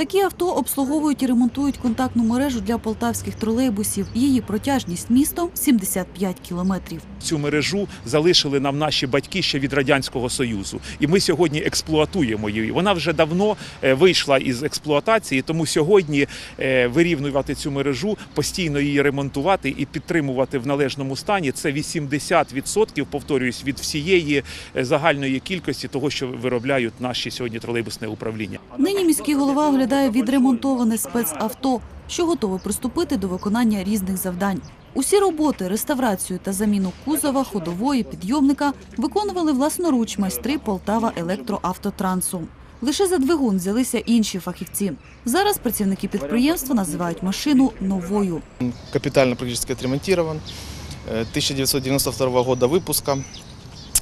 Такі авто обслуговують і ремонтують контактну мережу для полтавських тролейбусів. Її протяжність містом 75 кілометрів. Цю мережу залишили нам наші батьки ще від радянського союзу, і ми сьогодні експлуатуємо її. Вона вже давно е, вийшла із експлуатації, тому сьогодні е, вирівнювати цю мережу, постійно її ремонтувати і підтримувати в належному стані. Це 80%, повторююсь, від всієї е, загальної кількості того, що виробляють наші сьогодні тролейбусне управління. Нині міський голова оглядає відремонтоване спецавто, що готове приступити до виконання різних завдань. Усі роботи, реставрацію та заміну кузова, ходової, підйомника виконували власноруч майстри Полтава електроавтотрансу. Лише за двигун взялися інші фахівці. Зараз працівники підприємства називають машину новою. капитально практически отремонтирован. Э, 1992 года выпуска.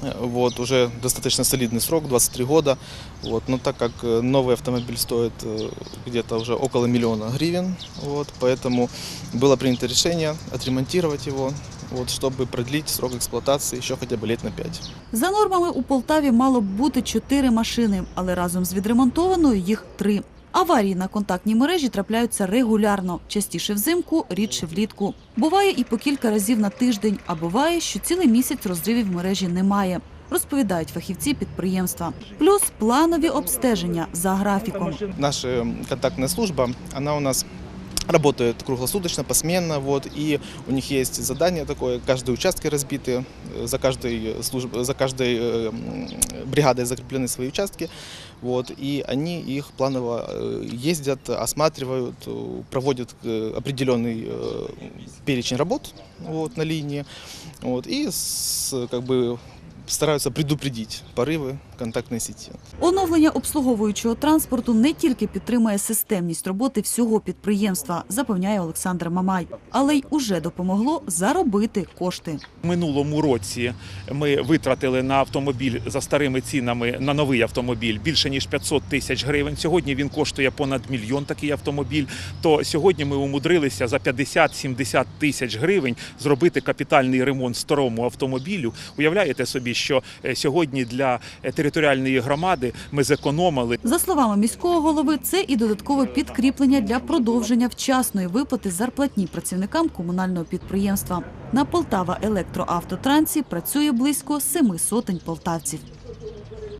Э, Вот, уже достаточно солидный срок, 23 года. Вот, но так как э, новый автомобиль стоит э, где-то уже около миллиона гривен, вот, поэтому было принято решение отремонтировать его, вот, чтобы продлить срок эксплуатации еще хотя бы лет на 5. За нормами у Полтаві мало б бути чотири машини, але разом з відремонтованою їх три. Аварії на контактній мережі трапляються регулярно, частіше взимку, рідше влітку. Буває і по кілька разів на тиждень, а буває, що цілий місяць розривів мережі немає. Розповідають фахівці підприємства. Плюс планові обстеження за графіком. Наша контактна служба, вона у нас работает круглосуточно, посменно, вот, и у них есть задание такое, каждые участки разбиты, э, за каждой, служб, за каждой э, м, бригадой закреплены свои участки, вот, и они их планово э, ездят, осматривают, э, проводят э, определенный э, перечень работ вот, на линии, вот, и с, как бы стараются предупредить порывы контактной сети. Оновлення обслуговуючого транспорту не тільки підтримує системність роботи всього підприємства, запевняє Олександр Мамай, але й уже допомогло заробити кошти. В минулому році ми витратили на автомобіль за старими цінами на новий автомобіль більше ніж 500 тисяч гривень. Сьогодні він коштує понад мільйон такий автомобіль. То сьогодні ми умудрилися за 50-70 тисяч гривень зробити капітальний ремонт старому автомобілю. Уявляєте собі, що е, сьогодні для е, територіальної громади ми зекономили За словами міського голови, це і додаткове підкріплення для продовження вчасної виплати зарплатні працівникам комунального підприємства. На Полтава електроавтотрансі працює близько семи сотень полтавців.